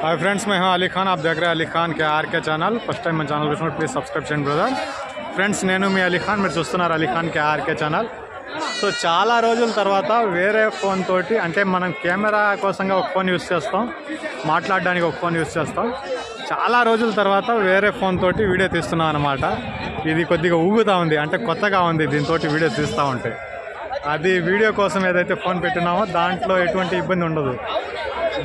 Hi friends मैं हूं अली खान आप देख रहे हैं Ali Khan K R K channel first time మన ఛానల్ చూసినప్పుడు ప్లీజ్ సబ్స్క్రైబ్ చేయండి బ్రదర్ ఫ్రెండ్స్ నేను మీ అలీ ఖాన్ మీరు చూస్తున్నారు Ali Khan K R K channel so చాలా రోజుల తర్వాత వేరే ఫోన్ తోటి అంటే మనం కెమెరా కోసంగా ఒక ఫోన్ యూస్ చేస్తాం మాట్లాడడానికి ఒక ఫోన్ యూస్ చేస్తాం చాలా రోజుల తర్వాత వేరే ఫోన్ తోటి వీడియో తీస్తున్నాం అనమాట ఇది కొద్దిగా ఊగుతూ ఉంది అంటే కొత్తగా ఉంది దీంతో వీడియో తీస్తూ ఉంటే అది వీడియో కోసం ఏదైతే ఫోన్ పెట్టినామో దాంట్లో ఎటువంటి ఇబ్బంది ఉండదు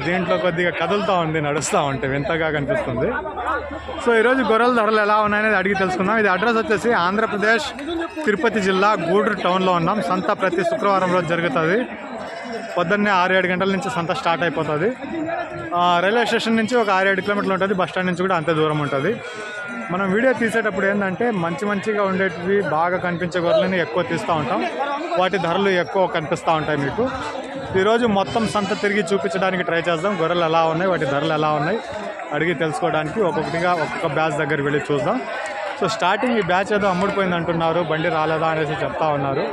దీంట్లో కొద్దిగా కదులుతూ ఉంది నడుస్తూ ఉంటే వింతగా కనిపిస్తుంది. సో ఈరోజు గొర్రెల ధరలు ఎలా ఉన్నాయనేది అడిగి తెలుసుకుందాం. ఇది అడ్రస్ వచ్చేసి ఆంధ్రప్రదేశ్ తిరుపతి జిల్లా గూడూరు టౌన్లో ఉన్నాం. సంత ప్రతి శుక్రవారం రోజు జరుగుతుంది. పొద్దున్నే ఆరు ఏడు గంటల నుంచి సంత స్టార్ట్ అయిపోతుంది. రైల్వే స్టేషన్ నుంచి ఒక ఆరు ఏడు కిలోమీటర్లు ఉంటుంది. బస్ స్టాండ్ నుంచి కూడా అంతే దూరం ఉంటుంది. మనం వీడియో తీసేటప్పుడు ఏంటంటే మంచి మంచిగా ఉండేటివి బాగా కనిపించే గొర్రెలని ఎక్కువ తీస్తూ ఉంటాం. వాటి ధరలు ఎక్కువ కనిపిస్తూ ఉంటాయి మీకు. ఈరోజు మొత్తం సంత తిరిగి చూపించడానికి ట్రై చేద్దాం. గొర్రెలు ఎలా ఉన్నాయి వాటి ధరలు ఎలా ఉన్నాయి అడిగి తెలుసుకోవడానికి ఒక్కొక్కటిగా ఒక్కొక్క బ్యాచ్ దగ్గర వెళ్ళి చూద్దాం. సో స్టార్టింగ్ ఈ బ్యాచ్ ఏదో అమ్ముడిపోయింది అంటున్నారు బండి రాలేదా అనేసి చెప్తా ఉన్నారు.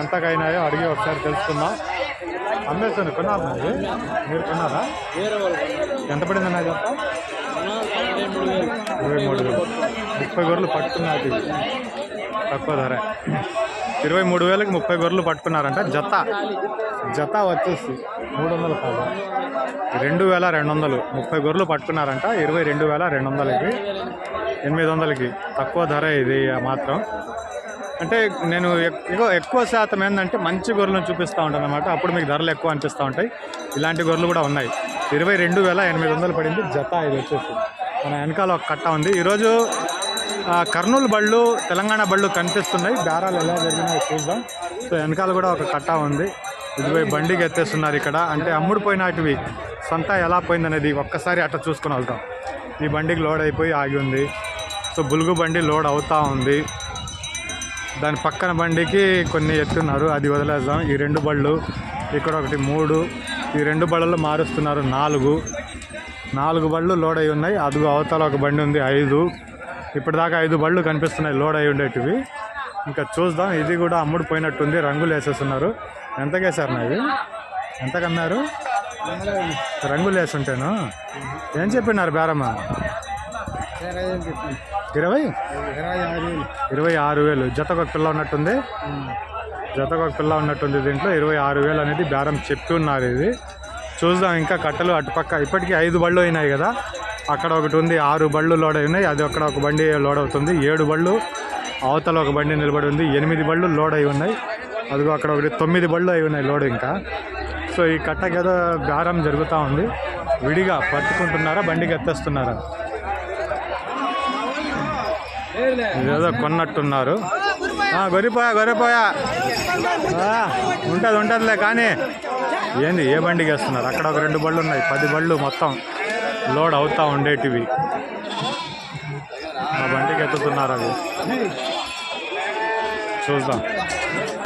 ఎంతకైనాయో అడిగి ఒకసారి తెలుసుకుందాం. అమ్మేస్తాను కొన్నారా మీరు? కొన్నారా? ఎంత పడింది నాకు చెప్తా ఇరవై మూడు వేలు. ముప్పై గొర్రెలు పట్టుకున్నది తక్కువ ధర. ఇరవై మూడు వేలకు ముప్పై గొర్రెలు పట్టుకున్నారంట. జత. జత వచ్చేసి మూడు వందల కాదు రెండు వేల రెండు వందలు. ముప్పై గొర్రెలు పట్టుకున్నారంట. ఇరవై రెండు వేల రెండు వందలకి. ఎనిమిది వందలకి. తక్కువ ధర ఇది మాత్రం. అంటే నేను ఎక్కువ ఎక్కువ శాతం ఏంటంటే మంచి గొర్రెలను చూపిస్తూ ఉంటాను అనమాట అప్పుడు మీకు ధరలు ఎక్కువ అనిపిస్తూ ఉంటాయి. ఇలాంటి గొర్రెలు కూడా ఉన్నాయి. ఇరవై రెండు వేల ఎనిమిది వందలు పడింది. జత ఇది వచ్చేసి. మన వెనకాల ఒక కట్ట ఉంది. ఈరోజు కర్నూలు బళ్ళు తెలంగాణ బళ్ళు కనిపిస్తున్నాయి. బేరాలు ఎలా జరిగినాయో చూద్దాం. సో వెనకాల కూడా ఒక కట్ట ఉంది. ఇదిపోయి బండికి ఎత్తేస్తున్నారు ఇక్కడ. అంటే అమ్ముడు పోయినటివి ఎలా పోయిందనేది ఒక్కసారి అట్లా చూసుకొని వెళ్తాం ఈ బండికి లోడ్ అయిపోయి ఆగి ఉంది. సో బులుగు బండి లోడ్ అవుతా ఉంది. దాని పక్కన బండికి కొన్ని ఎత్తున్నారు. అది వదిలేద్దాం. ఈ రెండు బళ్ళు ఇక్కడ ఒకటి మూడు ఈ రెండు బళ్ళలు మారుస్తున్నారు నాలుగు. నాలుగు బళ్ళు లోడ్ అయి ఉన్నాయి. అదుగు అవతల ఒక బండి ఉంది ఐదు. ఇప్పటిదాకా ఐదు బళ్ళు కనిపిస్తున్నాయి లోడ్ అయి ఉండేటివి. ఇంకా చూద్దాం ఇది కూడా అమ్ముడు పోయినట్టుంది రంగులు వేసేస్తున్నారు. ఎంతకి వేసారు నావి? ఎంతకన్నారు? రంగులు వేసుంటాను? ఏం చెప్పినారు బేరమ్మ? ఇరవై? ఇరవై ఆరు వేలు. జతకు ఒక పిల్ల ఉన్నట్టుంది. జతకు ఒక పిల్ల ఉన్నట్టుంది దీంట్లో. ఇరవై ఆరు వేలు అనేది బేరం చెప్పి ఉన్నారు ఇది. చూద్దాం ఇంకా కట్టలు అటుపక్క. ఇప్పటికీ ఐదు బళ్ళు అయినాయి కదా. అక్కడ ఒకటి ఉంది ఆరు బళ్ళు లోడ్ అయి ఉన్నాయి. అది అక్కడ ఒక బండి లోడ్ అవుతుంది. ఏడు బళ్ళు అవతల ఒక బండి నిలబడి ఉంది. ఎనిమిది బళ్ళు లోడ్ అయి ఉన్నాయి. అదిగో అక్కడ ఒకటి తొమ్మిది బళ్ళు అయి ఉన్నాయి లోడ్ ఇంకా. సో ఈ కట్ట ఏదో గారం జరుగుతూ ఉంది. విడిగా పట్టుకుంటున్నారా బండికి ఎత్తేస్తున్నారా? ఏదో కొన్నట్టున్నారు. ఆ, గొరిపోయా ఉంటుంది ఉంటుందిలే కానీ. ఏంది ఏ బండికి వేస్తున్నారు అక్కడ ఒక రెండు బళ్ళు ఉన్నాయి పది బళ్ళు మొత్తం. లోడ్ అవుతా ఉండేటివి. మా బండికి ఎత్తుతున్నారు అవి. చూద్దాం.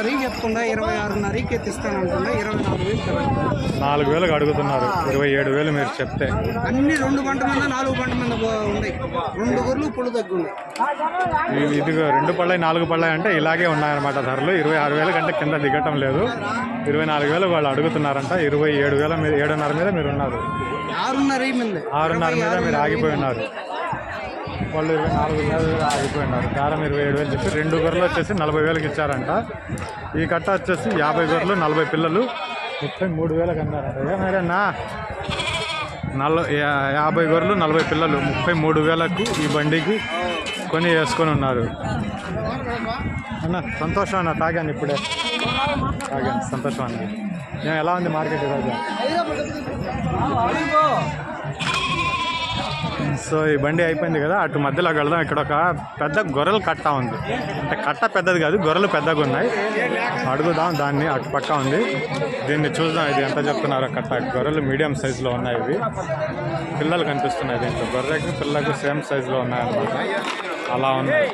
రీకి ఇరవై ఆరున్నరకి ఎత్తిస్తానంటుందా ఇరవై నాలుగు వేలు. నాలుగు వేలకు అడుగుతున్నారు. ఇరవై ఏడు వేలు మీరు చెప్తే. అన్ని రెండు పంట మీద నాలుగు పంట మీద ఉన్నాయి. రెండు గొర్రెలు ఉన్నాయి ఇవి- ఇదిగో రెండు పళ్ళై నాలుగు పళ్ళై అంటే ఇలాగే ఉన్నాయన్నమాట ధరలు. ఇరవై ఆరు వేల కంటే కింద దిగటం లేదు. ఇరవై నాలుగు వేలు వాళ్ళు అడుగుతున్నారంట. ఇరవై ఏడు వేల మీద ఏడున్నర మీద మీరు ఉన్నారు. ఆరున్నర మీద. ఆరున్నర మీద మీరు ఆగిపోయి ఉన్నారు. వాళ్ళు ఇరవై నాలుగు వేలు ఆగిపోయి ఉన్నారు దారం ఇరవై ఏడు వేలు చెప్పి రెండు గొర్రెలు వచ్చేసి నలభై వేలకు ఇచ్చారంట. ఈ కట్ట వచ్చేసి యాభై గొర్రెలు నలభై పిల్లలు. ముప్పై మూడు వేలకు అన్నారంట. ఏమైనా నల యాభై గొర్రెలు నలభై పిల్లలు. ముప్పై మూడు వేలకు ఈ బండికి కొని వేసుకొని ఉన్నారు. అన్న సంతోషం అన్న తాగాను ఇప్పుడే. తాగాను సంతోషం అన్న. నేను ఎలా ఉంది మార్కెట్ ఈరోజు? సో ఈ బండి అయిపోయింది కదా అటు మధ్యలో వెళ్దాం ఇక్కడ ఒక పెద్ద గొర్రెలు కట్ట ఉంది. అంటే కట్ట పెద్దది కాదు గొర్రెలు పెద్దగా ఉన్నాయి. అడుగుదాం దాన్ని అటు పక్క ఉంది. దీన్ని చూద్దాం ఇది ఎంత చెప్తున్నారు కట్ట. గొర్రెలు మీడియం సైజులో ఉన్నాయి ఇవి. పిల్లలు కనిపిస్తున్నాయి దీంట్లో. గొర్రెకి పిల్లలకు సేమ్ సైజులో ఉన్నాయి అలా ఉన్నాయి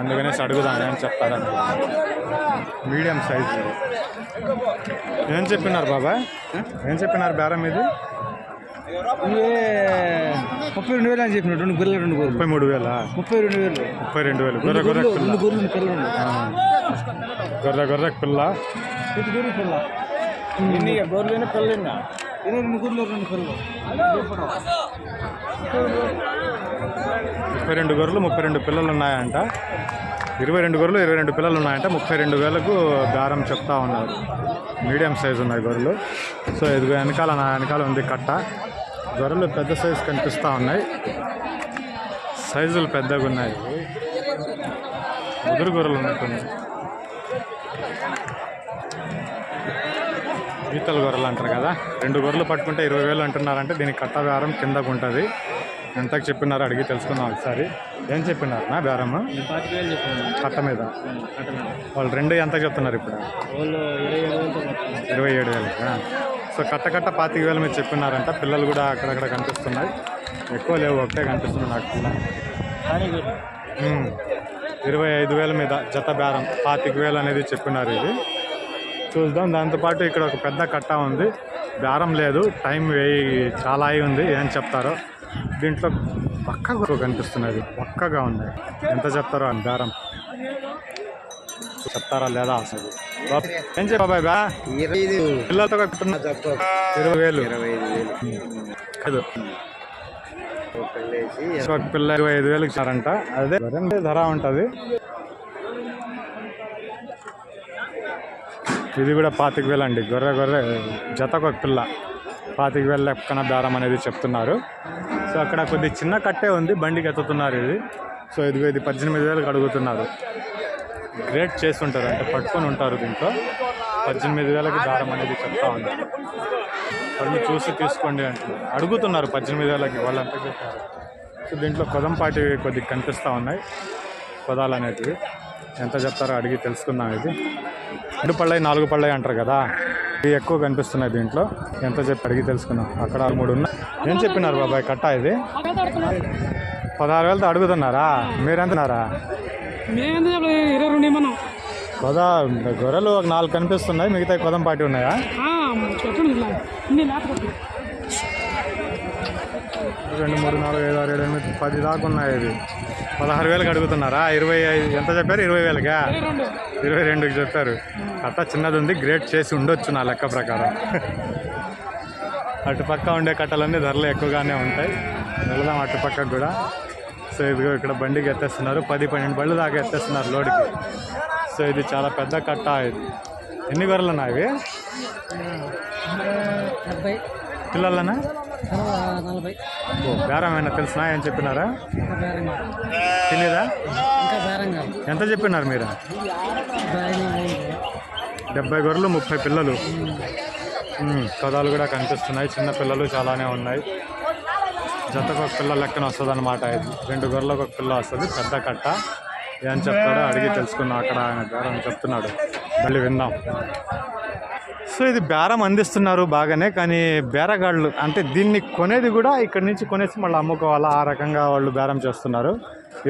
అందుకనేసి అడుగుదాం ఏం చెప్తారని. Medium size. ఏం చెప్పినారు బాబాయ్? ఏం చెప్పినారు బేరం ఇది ముప్పై రెండు వేలు అని చెప్పిన రెండు గొర్రెలు రెండు గొర్రెలు. ముప్పై మూడు వేల? ముప్పై రెండు వేలు. ముప్పై రెండు వేలు. గొర్రె గొర్రె రెండు గొర్రెలు పిల్లలు. గొర్రె గొర్రె పిల్ల. ఇది గొర్రె పిల్ల. ఇన్ని గొర్రెలు పిల్లలు ఇరవై రెండు గుర్లు రెండు ముప్పై రెండు గొర్రెలు ముప్పై రెండు పిల్లలు ఉన్నాయంట. ఇరవై రెండు గొర్రెలు ఇరవై రెండు పిల్లలు ఉన్నాయంట. ముప్పై రెండు వేలకు దారం చెప్తా ఉన్నారు. మీడియం సైజు ఉన్నాయి గొర్రెలు. సో ఇదిగో వెనకాల నా వెనకాల ఉంది కట్ట. గొర్రెలు పెద్ద సైజు కనిపిస్తూ ఉన్నాయి. సైజులు పెద్దగా ఉన్నాయి. ముదురు గొర్రెలు ఉన్నట్టున్నాయి. ఈతల గొర్రెలు అంటారు కదా. రెండు గొర్రెలు పట్టుకుంటే ఇరవై వేలు అంటున్నారంటే దీనికి కట్ట బేరం కిందకు ఉంటుంది. ఎంతకు చెప్పినారో అడిగి తెలుసుకుందాం ఒకసారి. ఏం చెప్పినారు నా బేరము వేలు కట్ట మీద. వాళ్ళు రెండు ఎంత చెప్తున్నారు ఇప్పుడు? ఇరవై ఏడు వేలతో సో కట్ట కట్ట పాతిక వేలు మీరు చెప్పినారంట. పిల్లలు కూడా అక్కడక్కడ కనిపిస్తున్నాయి. ఎక్కువ లేవు ఒకటే కనిపిస్తున్నాయి నాకు. ఇరవై ఐదు వేల మీద జత బేరం పాతిక వేలు అనేది చెప్పినారు ఇది. చూద్దాం. దాంతోపాటు ఇక్కడ ఒక పెద్ద కట్ట ఉంది. బేరం లేదు. టైం వేయి చాలా అయి ఉంది. ఏం చెప్తారో. దీంట్లో పక్కగా కనిపిస్తున్నది. పక్కగా ఉంది. ఎంత చెప్తారో అని బేరం చెప్తారా లేదా అసలు? ఏం బా ఇరవై ఐదు పిల్లలతో కట్టుకున్న ఇరవై వేలు. ఇరవై ఐదు వేలు. కాదు. ఒక పిల్ల ఇరవై ఐదు వేలు ఇచ్చారంట. అదే ధర ఉంటుంది. ఇది కూడా పాతిక వేలు అండి. గొర్రె గొర్రె జతకు ఒక పిల్ల. పాతిక వేల లెక్కన బేరం అనేది చెప్తున్నారు. సో అక్కడ కొద్ది చిన్న కట్టే ఉంది. బండికి ఎత్తుతున్నారు ఇది. సో ఇదిగో ఇది పద్దెనిమిది వేలకు అడుగుతున్నారు. గ్రేట్ చేసి ఉంటారు అంటే పట్టుకొని ఉంటారు దీంట్లో. పద్దెనిమిది వేలకి దారం అనేది చెప్తా ఉన్నారు వాళ్ళు చూసి తీసుకోండి అంటున్నారు అడుగుతున్నారు పద్దెనిమిది వేలకి వాళ్ళు అంత సో దీంట్లో కొదంపాటి కొద్దిగా కనిపిస్తూ ఉన్నాయి. పదాలు అనేటివి. ఎంత చెప్తారో అడిగి తెలుసుకుందాం ఇది. రెండు పళ్ళయి నాలుగు పళ్ళయి అంటారు కదా. ఇవి ఎక్కువ కనిపిస్తున్నాయి దీంట్లో. ఎంత చెప్పి అడిగి తెలుసుకుందాం. అక్కడ మూడు ఉన్నాయి. ఏం చెప్పినారు బాబాయ్? కట్ట ఇది? పదహారు వేలతో అడుగుతున్నారా? మీరెంతన్నారా మేమెంత చెప్పలేదు ఇరవై రెండు ఇమ్మన్నాం కొద గొర్రెలు ఒక నాలుగు కనిపిస్తున్నాయి మిగతా ఉన్నాయా? ఇన్ని లేత కొట్టు రెండు మూడు నాలుగు ఐదు ఆరు ఏడు ఎనిమిది పది దాకా ఉన్నాయి ఇది పదహారు వేలకు అడుగుతున్నారా? ఇరవై ఐదు ఎంత చెప్పారు? ఇరవై వేలకా? ఇరవై రెండు. ఇరవై రెండుకి చెప్పారు. కట్ట చిన్నది ఉంది గ్రేట్ చేసి ఉండొచ్చు నా లెక్క ప్రకారం. అటుపక్క ఉండే కట్టలన్నీ ధరలు ఎక్కువగానే ఉంటాయి. వెళదాం అటుపక్కకు కూడా. సో ఇదిగో ఇక్కడ బండికి ఎత్తేస్తున్నారు. పది పన్నెండు బళ్ళు దాకా ఎత్తేస్తున్నారు లోడ్కి. సో ఇది చాలా పెద్ద కట్ట ఇది. ఎన్ని గొర్రెలు ఉన్నాయి ఇవి పిల్లలనా? నలభై. ఓ బేరం ఏమైనా తెలిసినా? ఏం చెప్పినారా? తెలియదా ఎంత చెప్పినారు మీరు? డెబ్బై గొర్రెలు ముప్పై పిల్లలు. కథాలు కూడా కనిపిస్తున్నాయి. చిన్న పిల్లలు చాలానే ఉన్నాయి. జతకు ఒక పిల్ల లెక్కన వస్తుంది అనమాట ఇది. రెండు గొర్రెలకు ఒక పిల్ల వస్తుంది. పెద్ద కట్ట. ఏం చెప్తాడో అడిగి తెలుసుకున్నాం అక్కడ ఆయన బేరం చెప్తున్నాడు. మళ్ళీ విందాం. సో ఇది బేరం అందిస్తున్నారు బాగానే కానీ బేరగాళ్ళు అంటే దీన్ని కొనేది కూడా ఇక్కడ నుంచి కొనేసి మళ్ళీ అమ్ముకోవాలా? ఆ రకంగా వాళ్ళు బేరం చేస్తున్నారు.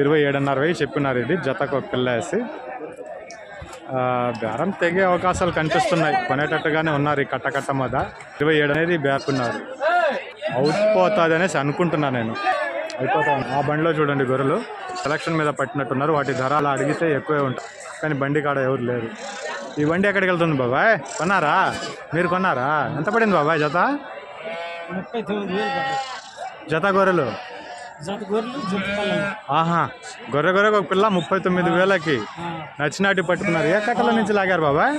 ఇరవై ఏడున్నర వెయ్యి చెప్పినారు ఇది జతకు ఒక పిల్ల వేసి. బేరం తెగే అవకాశాలు కనిపిస్తున్నాయి. కొనేటట్టుగానే ఉన్నారు ఈ కట్టకట్ట మీద. ఇరవై ఏడు అనేది బేరుకున్నారు. అవుపోతుంది అనేసి అనుకుంటున్నాను నేను. అయిపోతాను ఆ బండిలో చూడండి గొర్రెలు. సెలక్షన్ మీద పట్టినట్టున్నారు. వాటి ధర అలా అడిగితే ఎక్కువే ఉంటాయి కానీ బండి కాడ ఎవరు లేరు. ఈ బండి ఎక్కడికి వెళ్తుంది బాబాయ్? కొన్నారా? మీరు కొన్నారా? ఎంత పడింది బాబాయ్ జత? జత గొర్రెలు? ఆహా. గొర్రె గొర్రె ఒక పిల్ల ముప్పై తొమ్మిది వేలకి. నచ్చినాటి నచ్చినట్టు పట్టుకున్నారు. ఏ కట్టలో నుంచి లాగారు బాబాయ్?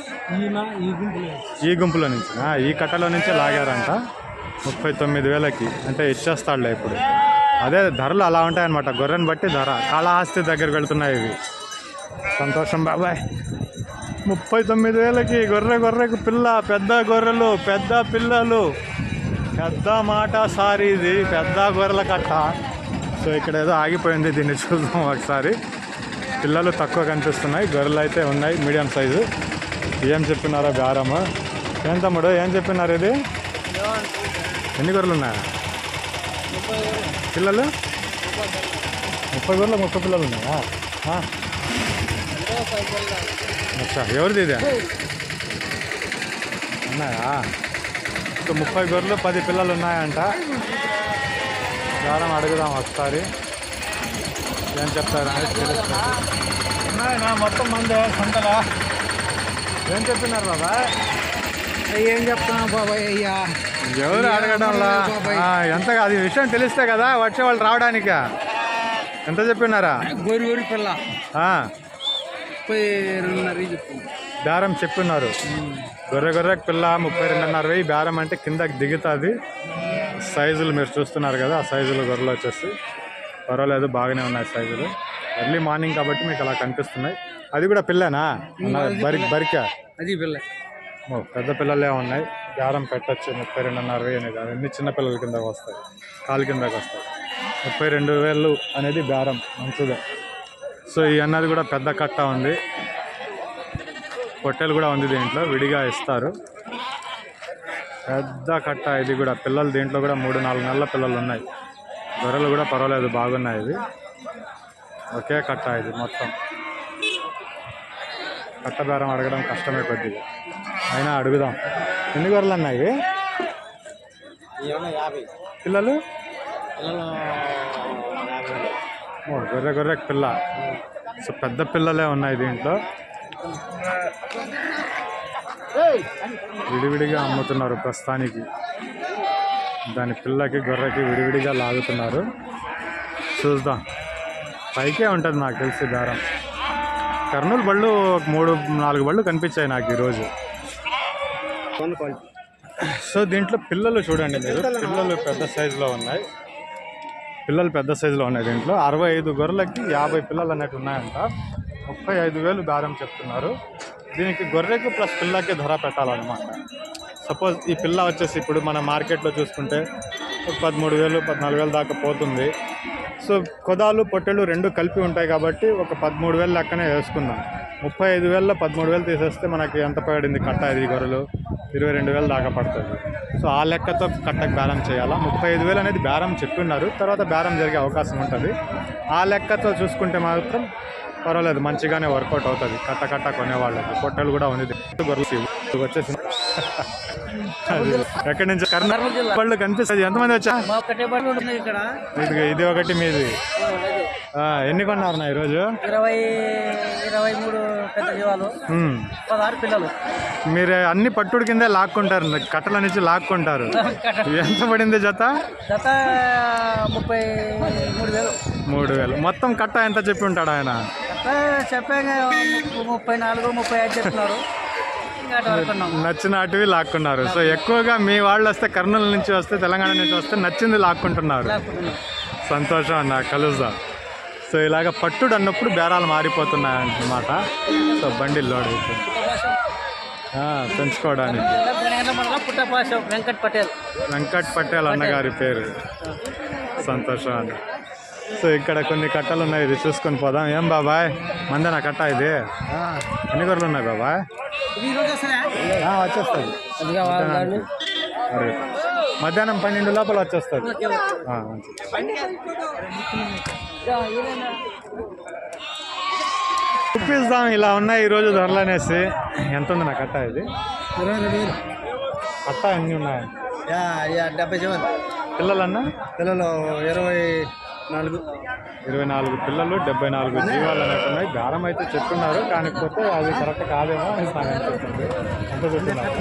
ఈ గుంపులో నుంచి. ఈ కట్టలో నుంచి లాగారంట. ముప్పై తొమ్మిది వేలకి. అంటే ఇచ్చేస్తాడులే ఇప్పుడు. అదే ధరలు అలా ఉంటాయన్నమాట. గొర్రెని బట్టి ధర. కాళహస్తి దగ్గరికి వెళ్తున్నాయి ఇవి. సంతోషం బాబాయ్. ముప్పై తొమ్మిది వేలకి గొర్రె గొర్రెకు పిల్ల పెద్ద గొర్రెలు పెద్ద పిల్లలు. పెద్ద మాట సారి ఇది. పెద్ద గొర్రెల కట్ట. సో ఇక్కడ ఏదో ఆగిపోయింది దీన్ని చూద్దాం ఒకసారి. పిల్లలు తక్కువ కనిపిస్తున్నాయి. గొర్రెలు అయితే ఉన్నాయి మీడియం సైజు. ఏం చెప్పినారో గారము ఏం తమ్ముడు ఏం చెప్పినారు ఇది? ఎన్ని గొర్రెలు ఉన్నాయా? పిల్లలు? ముప్పై గొర్రెలు ముప్పై పిల్లలు ఉన్నాయా? అచ్చా ఎవరిది ఇదే? ఉన్నాయా? ఇంకా ముప్పై గొర్రెలు పది పిల్లలు ఉన్నాయంట. గారం అడుగుదాం ఒకసారి. ఏం చెప్తారని ఉన్నాయా మొత్తం మంది సంతలా ఏం చెప్పినారు బాబా ఏం చెప్తున్నా బాబాయ్? అయ్యా. ఎవరు అడగడంలా? ఎంత అది విషయం తెలిస్తే కదా వచ్చే వాళ్ళు రావడానిక. ఎంత చెప్పినారా? గోరి గోరి పిల్ల. బేరం చెప్పిన్నారు గొర్రె గొర్రె పిల్ల ముప్పై రెండున్నర వెయ్యి బేరం అంటే కిందకి దిగుతుంది. సైజులు మీరు చూస్తున్నారు కదా ఆ సైజులు గొర్రెలు వచ్చేసి. పర్వాలేదు బాగానే ఉన్నాయి సైజులు. ఎర్లీ మార్నింగ్ కాబట్టి మీకు అలా కనిపిస్తున్నాయి. అది కూడా పిల్లనా? బరి బరికా? అది పిల్ల. పెద్ద పిల్లలే ఉన్నాయి. బేరం పెట్టచ్చు ముప్పై రెండున్నర వేలు అనేది అవన్నీ చిన్న పిల్లల కిందకి వస్తాయి. కాలు కిందకి వస్తాయి. ముప్పై రెండు వేలు అనేది బేరం మంచిదే. సో ఈ అన్నది కూడా పెద్ద కట్ట ఉంది. పొట్టెలు కూడా ఉంది దీంట్లో విడిగా ఇస్తారు. పెద్ద కట్ట ఇది కూడా. పిల్లలు దీంట్లో కూడా మూడు నాలుగు నెలల పిల్లలు ఉన్నాయి. గొర్రెలు కూడా పర్వాలేదు బాగున్నాయి ఇది ఒకే కట్ట ఇది మొత్తం. కట్ట బేరం అడగడం కష్టమే కొద్దిగా. అయినా అడుగుదాం. ఎన్ని గొర్రెలు అన్నాయి ఇవి? పిల్లలు? గొర్రె గొర్రె పిల్ల. సో పెద్ద పిల్లలే ఉన్నాయి దీంట్లో. విడివిడిగా అమ్ముతున్నారు ప్రస్తుతానికి. దాని పిల్లకి గొర్రెకి విడివిడిగా లాగుతున్నారు. చూద్దాం. పైకే ఉంటుంది నాకు తెలిసి దారం. కర్నూలు బళ్ళు ఒక మూడు నాలుగు బళ్ళు కనిపించాయి నాకు ఈరోజు. సో దీంట్లో పిల్లలు చూడండి మీరు. పిల్లలు పెద్ద సైజులో ఉన్నాయి. పిల్లలు పెద్ద సైజులో ఉన్నాయి దీంట్లో. అరవై ఐదు గొర్రెలకి యాభై పిల్లలు అనేవి ఉన్నాయంట. ముప్పై ఐదు వేలు బేరం చెప్తున్నారు. దీనికి గొర్రెకి ప్లస్ పిల్లకి ధర పెట్టాలన్నమాట. సపోజ్ ఈ పిల్ల వచ్చేసి ఇప్పుడు మన మార్కెట్లో చూసుకుంటే పదమూడు వేలు పద్నాలుగు వేలు దాకా పోతుంది. సో కొదాలు పొట్టెలు రెండు కలిపి ఉంటాయి కాబట్టి ఒక పదమూడు వేలు లెక్కనే వేసుకుందాం. ముప్పై ఐదు వేలలో పదమూడు వేలు తీసేస్తే మనకి ఎంత పడింది కట్ట ఐదు గొర్రెలు? ఇరవై రెండు వేలు దాకా పడుతుంది. సో ఆ లెక్కతో కట్టకు బేరం చేయాలా? ముప్పై ఐదు వేలు అనేది బేరం చెప్పున్నారు. తర్వాత బేరం జరిగే అవకాశం ఉంటుంది. ఆ లెక్కతో చూసుకుంటే మాత్రం పర్వాలేదు మంచిగానే వర్కౌట్ అవుతుంది. కట్ట కట్ట కొనేవాళ్ళకి. పొట్టెలు కూడా ఉంది. గొర్రెలు ఇవి వచ్చేసి అది ఎక్కడి నుంచి? కర్నూలు వాళ్ళు కనిపిస్తుంది ఎంతమంది వచ్చా? ఇది ఇది ఒకటి మీది. ఎన్ని కొన్నారు నా ఈరోజు? ఇరవై ఇరవై మూడు పెద్ద జీవాలు. పదహారు పిల్లలు. మీరు అన్ని పట్టుడు కిందే లాక్కుంటారు. కట్టల నుంచి లాక్కుంటారు. ఎంత పడింది జత? గత ముప్పై మూడు వేలు. మూడు వేలు. మొత్తం కట్ట ఎంత చెప్పి ఉంటాడు ఆయన? ము- ముప్పై నాలుగు ముప్పై ఐదు చెప్తున్నారు ఇంకా అటు వరకు ఉన్నాం నచ్చినటివి లాక్కున్నారు. సో ఎక్కువగా మీ వాళ్ళు వస్తే కర్నూలు నుంచి వస్తే తెలంగాణ నుంచి వస్తే నచ్చింది లాక్కుంటున్నారు. లాక్కుంటున్నాం. సంతోషం అన్న కలుద్దాం. సో ఇలాగ పట్టుడు అన్నప్పుడు బేరాలు మారిపోతున్నాయి అన్నమాట సో బండి లోడ్ అవుతుంది ఆ, పెంచుకోవడానికి. పటేల్ వెంకట్ పటేల్ అన్నగారి పేరు. సంతోషం అన్న. సో ఇక్కడ కొన్ని కట్టలు ఉన్నాయి ఇది చూసుకొని పోదాం. ఏం బాబాయ్? మందేనా కట్ట ఇది? ఎన్ని గొర్రెలు ఉన్నాయి బాబాయ్? వచ్చేస్తుంది. మధ్యాహ్నం పన్నెండు లోపల వచ్చేస్తుంది. చూపిస్తాం ఇలా ఉన్నాయి ఈరోజు ధరలు అనేసి. ఎంత ఉంది నా కట్ట ఇది? ఇరవై రెండు వేలు. కట్ట ఎన్ని ఉన్నాయి? డెబ్బై సెవెన్ పిల్లలన్నా? పిల్లలు ఇరవై నాలుగు. ఇరవై నాలుగు పిల్లలు డెబ్బై నాలుగు జీవాలు అనేవి ఉన్నాయి అయితే చెప్తున్నారు కాకపోతే అది కరెక్ట్ కాదేమో అని నాకు అనిపిస్తుంది అంత చెప్తున్నారు.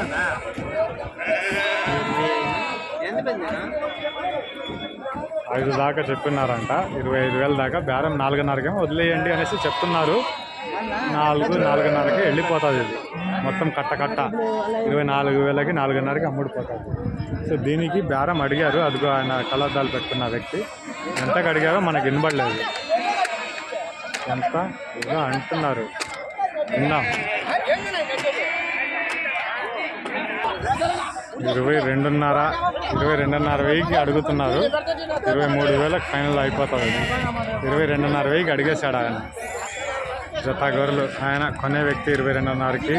ఐదు దాకా చెప్తున్నారంట ఇరవై ఐదు వేల దాకా బేరం నాలుగున్నరకేమో వదిలేయండి అనేసి చెప్తున్నారు. నాలుగు నాలుగున్నరకే వెళ్ళిపోతుంది ఇది. మొత్తం కట్ట కట్ట. ఇరవై నాలుగు వేలకి నాలుగున్నరకి అమ్ముడుపోతుంది సో దీనికి బేరం అడిగారు. అదిగో ఆయన కలర్దాలు పెట్టుకున్న వ్యక్తి. ఎంతకు అడిగారో మనకు వినబడలేదు. ఎంత? ఇదిగో అంటున్నారు. విన్నాం. ఇరవై రెండున్నర ఇరవై రెండున్నర వెయ్యికి అడుగుతున్నారు. ఇరవై మూడు వేలకు ఫైనల్ అయిపోతుంది ఇరవై రెండున్నర వెయ్యికి అడిగేశాడు ఆయన. జత గొర్రెలు ఆయన కొనే వ్యక్తి ఇరవై రెండున్నరకి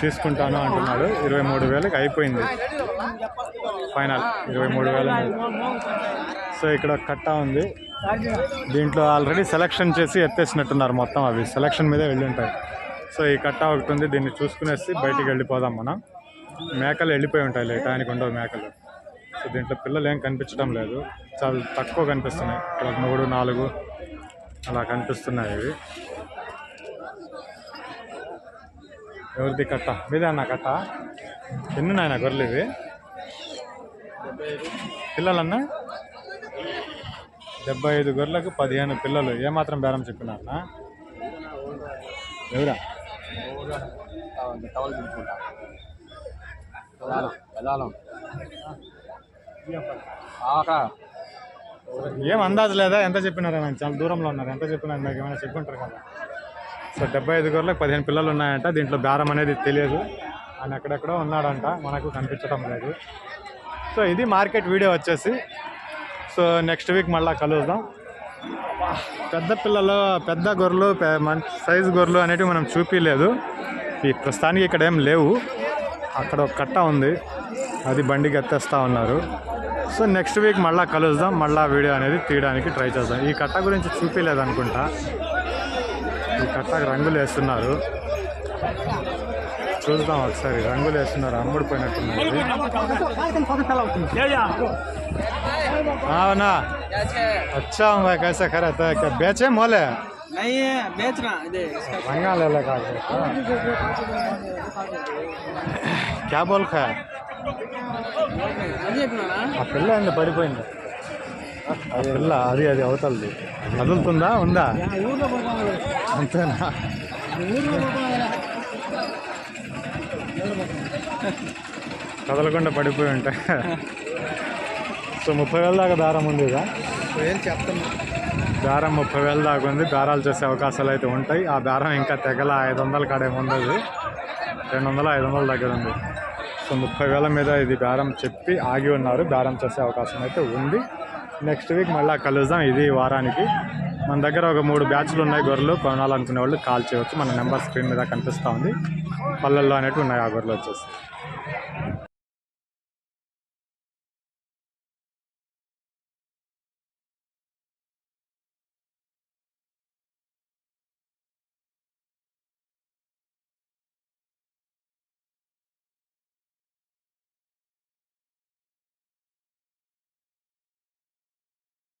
తీసుకుంటాను అంటున్నాడు. ఇరవై మూడు వేలకు అయిపోయింది. ఫైనల్. ఇరవై మూడు వేల సో ఇక్కడ ఒక కట్ట ఉంది. దీంట్లో ఆల్రెడీ సెలక్షన్ చేసి ఎత్తేసినట్టున్నారు మొత్తం అవి. సెలక్షన్ మీదే వెళ్ళి ఉంటాయి సో ఈ కట్ట ఒకటి ఉంది. దీన్ని చూసుకునేసి బయటికి వెళ్ళిపోదాం మనం. మేకలు వెళ్ళిపోయి ఉంటాయి లేట్. ఆయనకు ఉండవు మేకలు. సో దీంట్లో పిల్లలు ఏం కనిపించడం లేదు. చాలా తక్కువ కనిపిస్తున్నాయి. ఇక్కడ మూడు నాలుగు అలా కనిపిస్తున్నాయి ఇవి. ఎవరిది కట్ట? మీదే అన్న కట్ట? ఎన్ని నాయన గొర్రెలు ఇవి? పిల్లలన్నా? డెబ్బై ఐదు గొర్రెలకు పదిహేను పిల్లలు. ఏమాత్రం బేరం చెప్పినారన్నా? ఎవరా? ఏం అందాజు లేదా? ఎంత చెప్పినారా చాలా దూరంలో ఉన్నారు. ఎంత చెప్పినారు మీకు ఏమైనా చెప్పుంటారు కదా. సో డెబ్బై ఐదు గొర్రెలకు పదిహేను పిల్లలు ఉన్నాయంట. దీంట్లో బేరం అనేది తెలియదు. ఆయన ఎక్కడెక్కడో ఉన్నాడంట. మనకు కనిపించడం లేదు. సో ఇది మార్కెట్ వీడియో వచ్చేసి. సో నెక్స్ట్ వీక్ మళ్ళీ కలుద్దాం. పెద్ద పిల్లలు పెద్ద గొర్రెలు మంచి సైజు గొర్రెలు అనేటివి మనం చూపించలేదు ఈ ప్రస్తుతానికి ఇక్కడ ఏం లేవు. అక్కడ ఒక కట్ట ఉంది. అది బండికి ఎత్తేస్తూ ఉన్నారు. సో నెక్స్ట్ వీక్ మళ్ళీ కలుద్దాం. మళ్ళీ వీడియో అనేది తీయడానికి ట్రై చేద్దాం. ఈ కట్ట గురించి చూపించలేదు అనుకుంటా. ఈ కట్టకు రంగులు వేస్తున్నారు చూద్దాం ఒకసారి రంగులు వేస్తున్నారు అమ్ముడిపోయినట్టున్నారు ఇది. అవునా अच्छा हुआ कैसे खरा था क्या बेचे मोले नहीं बेचना इधे इसका रंगा ले लगा के। क्या बोल खा అది చెప్పినా పిల్ల అది అది అవతలది. కదులుతుందా ఉందా? అంతేనా? కదలకుండా పడిపోయి ఉంటాయి సో ముప్పై వేల దాకా దారం ఉంది ఇదా ఏం చెప్తాను. బేరం ముప్పై వేల దాకా ఉంది. బేరాలు చేసే అవకాశాలు అయితే ఉంటాయి. ఆ బేరం ఇంకా తెగల ఐదు వందల కాడేమో ఉండదు. రెండు వందల ఐదు వందల దగ్గర ఉంది. సో ముప్పై వేల మీద ఇది బేరం చెప్పి ఆగి ఉన్నారు. బేరం చేసే అవకాశం అయితే ఉంది. నెక్స్ట్ వీక్ మళ్ళీ కలుద్దాం ఇది వారానికి. మన దగ్గర ఒక మూడు బ్యాచ్లు ఉన్నాయి గొర్రెలు. కొనాలనుకునే వాళ్ళు కాల్ చేయవచ్చు. మన నెంబర్ స్క్రీన్ మీద కనిపిస్తూ ఉంది. పల్లెల్లో అనేవి ఉన్నాయి ఆ గొర్రెలు వచ్చేసి.